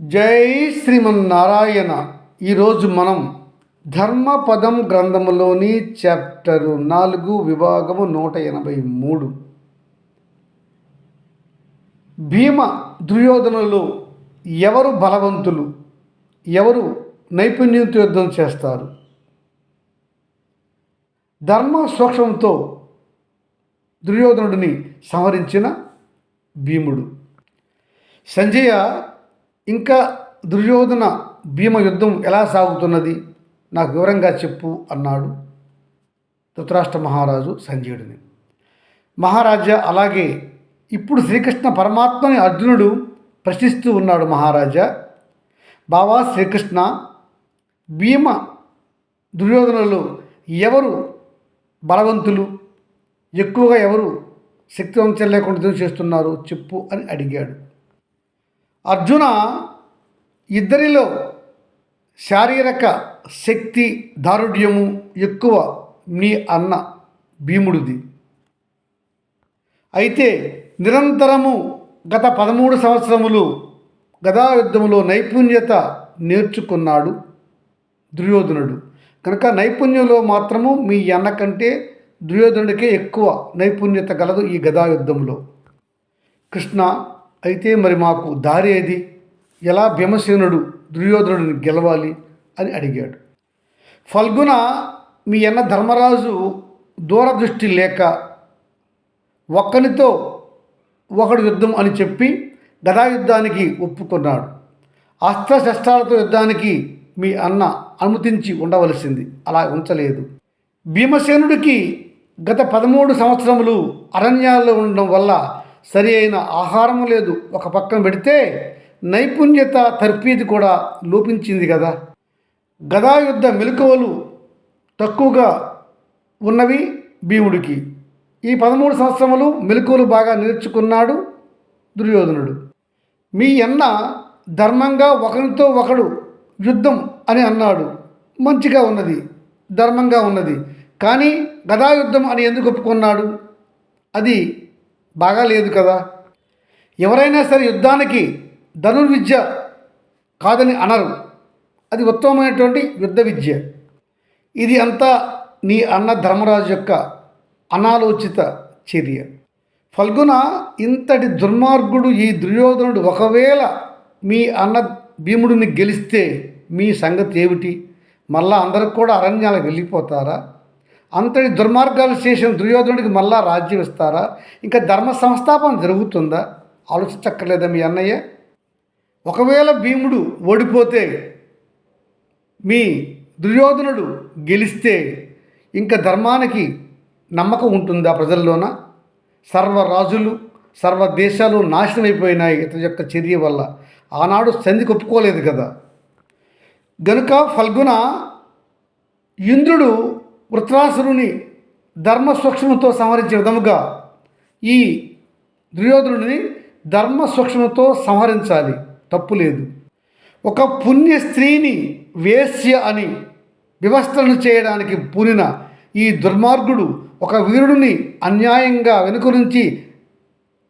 జై శ్రీమన్నారాయణ. ఈరోజు మనం ధర్మపదం గ్రంథములోని చాప్టరు నాలుగు విభాగము నూట ఎనభై మూడు. భీమ దుర్యోధనలు ఎవరు బలవంతులు? ఎవరు నైపుణ్యంతో యుద్ధం చేస్తారు? ధర్మ సూక్ష్మంతో దుర్యోధనుడిని సంహరించిన భీముడు. సంజయ ఇంకా దుర్యోధన భీమ యుద్ధం ఎలా సాగుతున్నది? నాకు వివరంగా చెప్పు అన్నాడు ధృతరాష్ట్ర మహారాజు సంజయుడిని. మహారాజా అలాగే ఇప్పుడు శ్రీకృష్ణ పరమాత్మని అర్జునుడు ప్రశ్నిస్తూ ఉన్నాడు మహారాజా. బావా శ్రీకృష్ణ భీమ దుర్యోధనలు ఎవరు? బలవంతులు? ఎక్కువగా ఎవరు? శక్తివంచం లేకుండా చేస్తున్నారు? చెప్పు అని అడిగాడు. అర్జున ఇద్దరిలో శారీరక శక్తి దారుఢ్యము ఎక్కువ నీ అన్న భీముడిది. అయితే నిరంతరము గత పదమూడు సంవత్సరములు గదాయుద్ధములో నైపుణ్యత నేర్చుకున్నాడు దుర్యోధనుడు. కనుక నైపుణ్యంలో మాత్రము మీ అన్న కంటే దుర్యోధనుడికే ఎక్కువ నైపుణ్యత గలదు ఈ గదా యుద్ధంలో కృష్ణ అయితే మరి మాకు దారి ఏది? ఎలా భీమసేనుడు దుర్యోధనుడిని గెలవాలి అని అడిగాడు. ఫల్గున మీ అన్న ధర్మరాజు దూరదృష్టి లేక ఒక్కనితో ఒకడు యుద్ధం అని చెప్పి గదా యుద్ధానికి ఒప్పుకున్నాడు. అస్త్రశస్త్రాలతో యుద్ధానికి మీ అన్న అనుమతించి ఉండవలసింది. అలా ఉంచలేదు. భీమసేనుడికి గత పదమూడు సంవత్సరములు అరణ్యాల్లో ఉండడం వల్ల సరి అయిన ఆహారం లేదు. ఒక పక్కన పెడితే నైపుణ్యత తర్ఫీది కూడా లోపించింది కదా. గదా యుద్ధ మెలకువలు తక్కువగా ఉన్నవి భీముడికి. ఈ పదమూడు సంవత్సరములు మెలకువలు బాగా నేర్చుకున్నాడు దుర్యోధనుడు. మీ అన్న ధర్మంగా ఒకరితో ఒకడు యుద్ధం అని అన్నాడు. మంచిగా ఉన్నది ధర్మంగా ఉన్నది. కానీ గదా యుద్ధం అని ఎందుకు ఒప్పుకున్నాడు? అది బాగా లేదు కదా? ఎవరైనా సరే యుద్ధానికి ధనుర్విద్య కాదని అనరు. అది ఉత్తమమైనటువంటి యుద్ధ విద్య. ఇది అంతా నీ అన్న ధర్మరాజు యొక్క అనాలోచిత చర్య. ఫల్గున ఇంతటి దుర్మార్గుడు ఈ దుర్యోధనుడు ఒకవేళ మీ అన్న భీముడిని గెలిస్తే మీ సంగతి ఏమిటి? మళ్ళా అందరికి కూడా అరణ్యాలకు వెళ్ళిపోతారా? అంతటి దుర్మార్గాలు చేసిన దుర్యోధనుడికి మళ్ళా రాజ్యం ఇస్తారా? ఇంకా ధర్మ సంస్థాపన జరుగుతుందా? ఆలోచించక్కర్లేదా మీ అన్నయ్య? ఒకవేళ భీముడు ఓడిపోతే మీ దుర్యోధనుడు గెలిస్తే ఇంకా ధర్మానికి నమ్మకం ఉంటుందా ప్రజల్లోన? సర్వ రాజులు సర్వ దేశాలు నాశనమైపోయినాయి ఇతని యొక్క చర్య వల్ల. ఆనాడు సంధికి ఒప్పుకోలేదు కదా. గనుక ఫల్గున ఇంద్రుడు వృత్రాసురుని ధర్మ సూక్ష్మతో సంహరించే విధముగా ఈ దుర్యోధనుడిని ధర్మ సూక్ష్మతో సంహరించాలి. తప్పు లేదు. ఒక పుణ్య స్త్రీని వేశ్య అని వివస్థలను చేయడానికి పూనిన ఈ దుర్మార్గుడు ఒక వీరుడిని అన్యాయంగా వెనుక నుంచి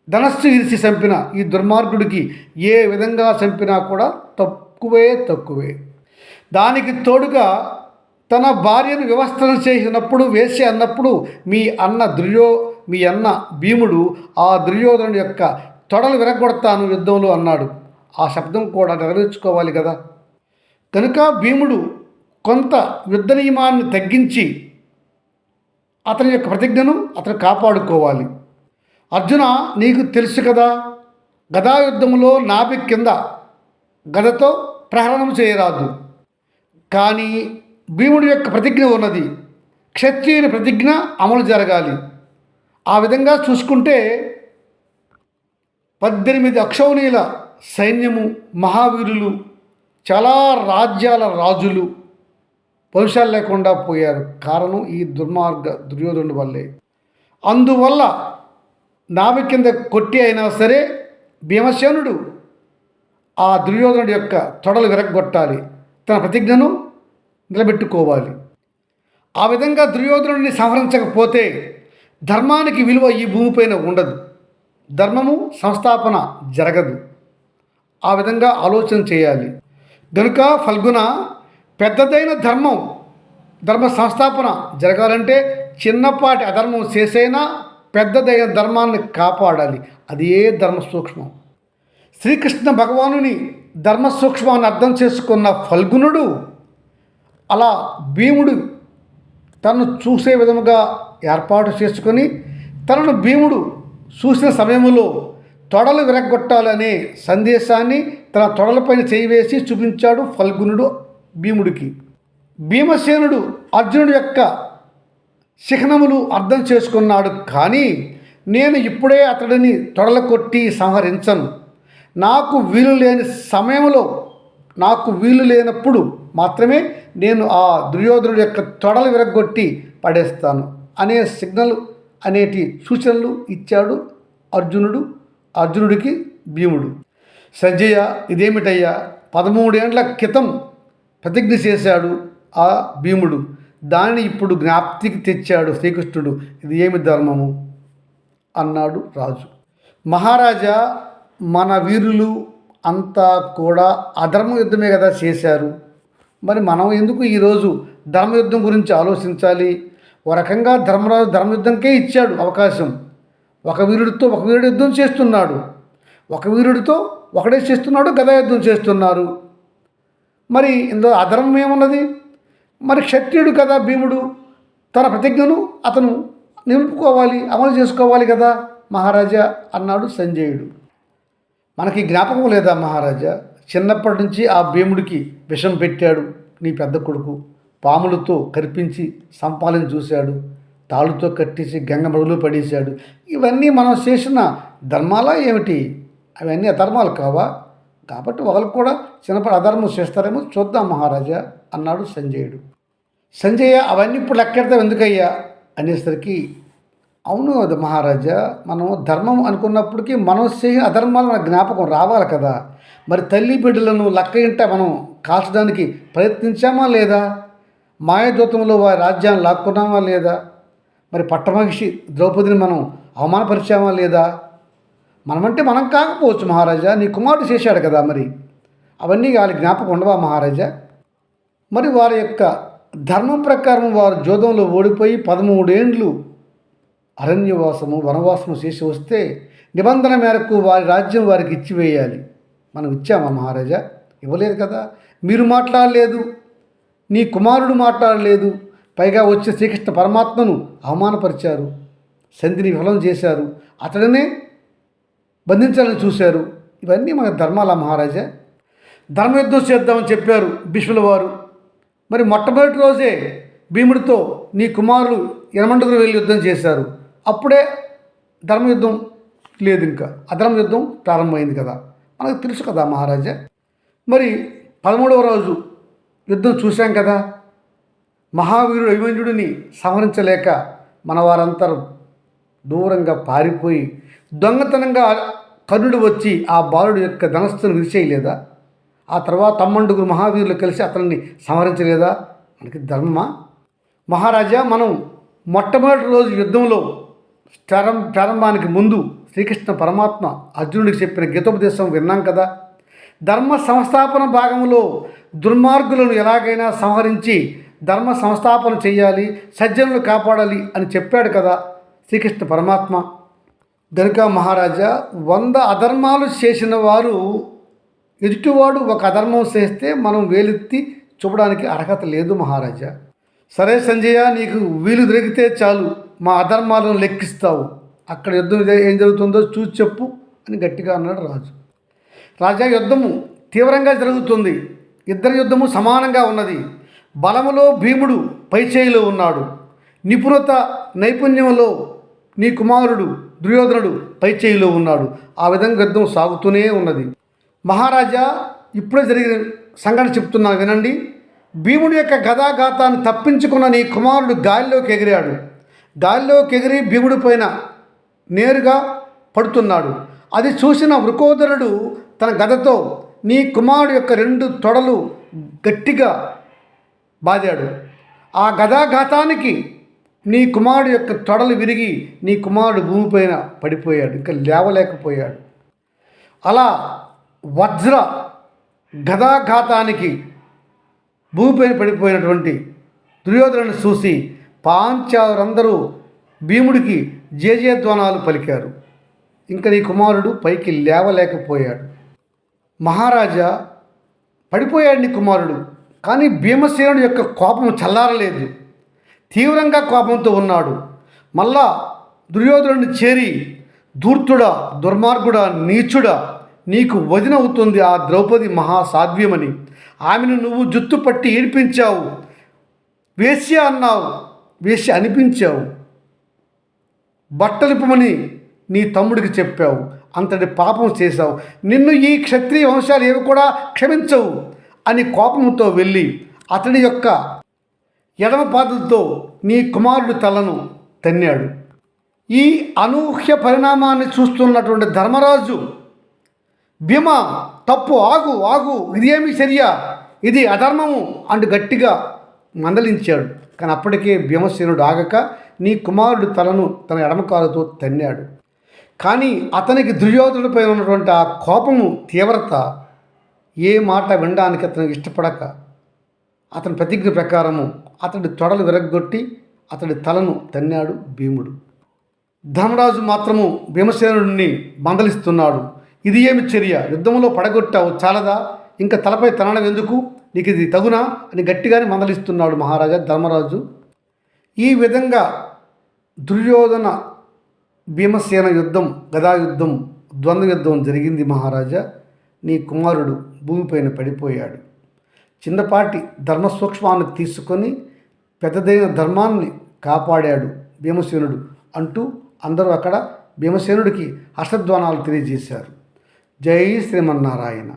ధనస్సు ఇరిసి చంపిన ఈ దుర్మార్గుడికి ఏ విధంగా చంపినా కూడా తక్కువే తక్కువే. దానికి తోడుగా తన భార్యను వ్యవస్థను చేసినప్పుడు వేసి అన్నప్పుడు మీ అన్న దుర్యో మీ అన్న భీముడు ఆ దుర్యోధనుడి యొక్క తొడలు విరగొడతాను యుద్ధంలో అన్నాడు. ఆ శబ్దం కూడా నెరవేర్చుకోవాలి కదా. కనుక భీముడు కొంత యుద్ధ నియమాన్ని తగ్గించి అతని యొక్క ప్రతిజ్ఞను అతను కాపాడుకోవాలి. అర్జున నీకు తెలుసు కదా గదా యుద్ధంలో నాభి కింద గదతో ప్రహరణం చేయరాదు. కానీ భీముడి యొక్క ప్రతిజ్ఞ ఉన్నది. క్షత్రియుని ప్రతిజ్ఞ అమలు జరగాలి. ఆ విధంగా చూసుకుంటే పద్దెనిమిది అక్షౌనీల సైన్యము మహావీరులు చాలా రాజ్యాల రాజులు భవిష్యాలు లేకుండా పోయారు. కారణం ఈ దుర్మార్గ దుర్యోధనుడి వల్లే. అందువల్ల నాభి కింద కొట్టి అయినా సరే భీమసేనుడు ఆ దుర్యోధనుడి యొక్క తొడలు విరగొట్టాలి తన ప్రతిజ్ఞను నిలబెట్టుకోవాలి. ఆ విధంగా దుర్యోధనుడిని సంహరించకపోతే ధర్మానికి విలువ ఈ భూమిపైన ఉండదు. ధర్మము సంస్థాపన జరగదు. ఆ విధంగా ఆలోచన చేయాలి. గనుక ఫల్గుణ పెద్దదైన ధర్మం ధర్మ సంస్థాపన జరగాలంటే చిన్నపాటి అధర్మం చేసైనా పెద్దదైన ధర్మాన్ని కాపాడాలి. అది ఏ ధర్మ సూక్ష్మం. శ్రీకృష్ణ భగవానుని ధర్మ సూక్ష్మాన్ని అర్థం చేసుకున్న ఫల్గుణుడు అలా భీముడు తను చూసే విధముగా ఏర్పాటు చేసుకొని తనను భీముడు చూసిన సమయంలో తొడలు విరగొట్టాలనే సందేశాన్ని తన తొడలపైన చేయివేసి చూపించాడు ఫల్గునుడు భీముడికి. భీమసేనుడు అర్జునుడి యొక్క శిఖనములు అర్థం చేసుకున్నాడు కానీ నేను ఇప్పుడే అతడిని తొడల కొట్టి సంహరించను. నాకు వీలు లేని సమయంలో నాకు వీలు లేనప్పుడు మాత్రమే నేను ఆ దుర్యోధనుడి యొక్క తొడలు విరగొట్టి పడేస్తాను. అనే సిగ్నల్ అనేటి సూచనలు ఇచ్చాడు అర్జునుడు అర్జునుడికి భీముడు. సంజయ ఇదేమిటయ్యా? పదమూడేండ్ల క్రితం ప్రతిజ్ఞ చేశాడు ఆ భీముడు. దానిని ఇప్పుడు జ్ఞాప్తికి తెచ్చాడు శ్రీకృష్ణుడు. ఇది ఏమి ధర్మము? అన్నాడు రాజు. మహారాజా మన వీరులు అంతా కూడా అధర్మ యుద్ధమే కదా చేశారు. మరి మనం ఎందుకు ఈరోజు ధర్మయుద్ధం గురించి ఆలోచించాలి? ఓ రకంగా ధర్మరాజు ధర్మయుద్ధంకే ఇచ్చాడు అవకాశం. ఒక వీరుడితో ఒక వీరుడు యుద్ధం చేస్తున్నాడు. ఒక వీరుడితో ఒకడే చేస్తున్నాడు గదా యుద్ధం చేస్తున్నారు. మరి ఇందులో అధర్మం ఏమున్నది? మరి క్షత్రియుడు కదా భీముడు తన ప్రతిజ్ఞను అతను నిలుపుకోవాలి అమలు చేసుకోవాలి కదా మహారాజా అన్నాడు సంజయుడు. మనకి జ్ఞాపకం లేదా మహారాజా? చిన్నప్పటి నుంచి ఆ భీముడికి విషం పెట్టాడు నీ పెద్ద కొడుకు. పాములతో కరిపించి సంపాలని చూశాడు. తాళుతో కట్టేసి గంగ మడుగులో పడేశాడు. ఇవన్నీ మనం చేసిన ధర్మాలా ఏమిటి? అవన్నీ అధర్మాలు కావా? కాబట్టి వాళ్ళు కూడా చిన్నప్పుడు అధర్మం చేస్తారేమో చూద్దాం మహారాజా అన్నాడు సంజయుడు. సంజయ అవన్నీ ఇప్పుడు లెక్కెడతావు ఎందుకయ్యా? అనేసరికి అవును అది మహారాజా మనం ధర్మం అనుకున్నప్పటికీ మనం చేసిన అధర్మాలు మన జ్ఞాపకం రావాలి కదా. మరి తల్లి బిడ్డలను లక్క ఇంట మనం కాల్చడానికి ప్రయత్నించామా లేదా? మాయదూతంలో వారి రాజ్యాన్ని లాక్కున్నామా లేదా? మరి పట్టమహిషి ద్రౌపదిని మనం అవమానపరిచామా లేదా? మనమంటే మనం కాకపోవచ్చు మహారాజా నీ కుమారుడు చేశాడు కదా మరి. అవన్నీ వాళ్ళ జ్ఞాపకం ఉండవా మహారాజా? మరి వారి యొక్క ధర్మం ప్రకారం వారు జోదంలో ఓడిపోయి పదమూడేండ్లు అరణ్యవాసము వనవాసము చేసి వస్తే నిబంధన మేరకు వారి రాజ్యం వారికి ఇచ్చివేయాలి. మనం ఇచ్చామా మహారాజా? ఇవ్వలేదు కదా. మీరు మాట్లాడలేదు. నీ కుమారుడు మాట్లాడలేదు. పైగా వచ్చే శ్రీకృష్ణ పరమాత్మను అవమానపరిచారు. సంధిని విఫలం చేశారు. అతడనే బంధించాలని చూశారు. ఇవన్నీ మన ధర్మాల మహారాజా? ధర్మయుద్ధం చేద్దామని చెప్పారు భీష్ముల వారు. మరి మొట్టమొదటి రోజే భీముడితో నీ కుమారులు యనమండకులు వెళ్ళి యుద్ధం చేశారు. అప్పుడే ధర్మయుద్ధం లేదు ఇంకా. అధర్మ యుద్ధం ప్రారంభమైంది కదా. మనకు తెలుసు కదా మహారాజా. మరి పదమూడవ రోజు యుద్ధం చూశాం కదా. మహావీరుడు అభిమన్యుడిని సంహరించలేక మన వారంతా దూరంగా పారిపోయి దొంగతనంగా కర్ణుడు వచ్చి ఆ బాలుడు యొక్క ధనస్సును విరిచేయలేదా ఆ తర్వాత తమ్మండుగురు మహావీరులు కలిసి అతన్ని సంహరించలేదా? మనకి ధర్మమా? మహారాజా మనం మొట్టమొదటి రోజు యుద్ధంలో ప్రారం ప్రారంభానికి ముందు శ్రీకృష్ణ పరమాత్మ అర్జునుడికి చెప్పిన గీతోపదేశం విన్నాం కదా. ధర్మ సంస్థాపన భాగంలో దుర్మార్గులను ఎలాగైనా సంహరించి ధర్మ సంస్థాపన చేయాలి సజ్జనులు కాపాడాలి అని చెప్పాడు కదా శ్రీకృష్ణ పరమాత్మ. దనుక మహారాజా వంద అధర్మాలు చేసిన వారు ఎదుటివాడు ఒక అధర్మం చేస్తే మనం వేలెత్తి చూపడానికి అర్హత లేదు మహారాజా. సరే సంజయ నీకు వీలు దొరికితే చాలు. మా అధర్మాలను లెక్కిస్తావు. అక్కడ యుద్ధం ఏం జరుగుతుందో చూసి చెప్పు అని గట్టిగా అన్నాడు రాజు. రాజా యుద్ధము తీవ్రంగా జరుగుతుంది. ఇద్దరి యుద్ధము సమానంగా ఉన్నది. బలములో భీముడు పైచేయిలో ఉన్నాడు. నిపుణత నైపుణ్యంలో నీ కుమారుడు దుర్యోధనుడు పైచేయిలో ఉన్నాడు. ఆ విధంగా యుద్ధం సాగుతూనే ఉన్నది. మహారాజా ఇప్పుడే జరిగిన సంఘటన చెప్తున్నాను వినండి. భీముడి యొక్క గదాఘాతాన్ని తప్పించుకున్న నీ కుమారుడు గాలిలోకి ఎగిరాడు. గాలిలోకి ఎగిరి భీముడి నేరుగా పడుతున్నాడు. అది చూసిన వృకోదరుడు తన గదతో నీ కుమారుడు యొక్క రెండు తొడలు గట్టిగా బాదాడు. ఆ గదాఘాతానికి నీ కుమారుడు యొక్క తొడలు విరిగి నీ కుమారుడు భూమిపైన పడిపోయాడు. ఇంకా లేవలేకపోయాడు. అలా వజ్ర గదాఘాతానికి భూమిపైన పడిపోయినటువంటి దుర్యోధనుని చూసి పాంచాలందరూ భీముడికి జేజేధ్వానాలు పలికారు. ఇంకా నీ కుమారుడు పైకి లేవలేకపోయాడు. మహారాజా పడిపోయాడు నీ కుమారుడు కానీ భీమసేనుడి యొక్క కోపం చల్లారలేదు. తీవ్రంగా కోపంతో ఉన్నాడు. మళ్ళా దుర్యోధనుడిని చేరి ధూర్తుడా దుర్మార్గుడా నీచుడా నీకు వదినవుతుంది ఆ ద్రౌపది మహాసాధ్వ్యమని ఆమెను నువ్వు జుత్తు పట్టి ఏడిపించావు. వేశ్య అన్నావు. వేసి అనిపించావు. బట్టలిపమని నీ తమ్ముడికి చెప్పావు. అంతటి పాపం చేశావు. నిన్ను ఈ క్షత్రియ వంశాలు ఏవి కూడా క్షమించవు అని కోపంతో వెళ్ళి అతడి యొక్క ఎడమ పాదంతో నీ కుమారుడు తలను తన్నాడు. ఈ అనూహ్య పరిణామాన్ని చూస్తున్నటువంటి ధర్మరాజు భీమ తప్పు ఆగు ఆగు ఇదేమి చర్య? ఇది అధర్మము అంటూ గట్టిగా మందలించాడు. కానీ అప్పటికే భీమసేనుడు ఆగక నీ కుమారుడి తలను తన ఎడమకాలతో తన్నాడు. కానీ అతనికి దుర్యోధనుడిపై ఉన్నటువంటి ఆ కోపము తీవ్రత ఏ మాట వినడానికి అతనికి ఇష్టపడక అతని ప్రతిజ్ఞ ప్రకారము అతడి తొడలు విరగ్గొట్టి అతడి తలను తన్నాడు భీముడు. ధర్మరాజు మాత్రము భీమసేనుడిని మందలిస్తున్నాడు. ఇది ఏమి చర్య? యుద్ధంలో పడగొట్టావు చాలదా? ఇంకా తలపై తనడం ఎందుకు? నీకు ఇది తగునా అని గట్టిగానే మందలిస్తున్నాడు మహారాజా ధర్మరాజు. ఈ విధంగా దుర్యోధన భీమసేన యుద్ధం గదా యుద్ధం ద్వంద్వ యుద్ధం జరిగింది మహారాజా. నీ కుమారుడు భూమిపైన పడిపోయాడు. చిన్నపాటి ధర్మ సూక్ష్మాన్ని తీసుకొని పెద్దదైన ధర్మాన్ని కాపాడాడు భీమసేనుడు అంటూ అందరూ అక్కడ భీమసేనుడికి హర్షధ్వానాలు తెలియజేశారు. జై శ్రీమన్నారాయణ.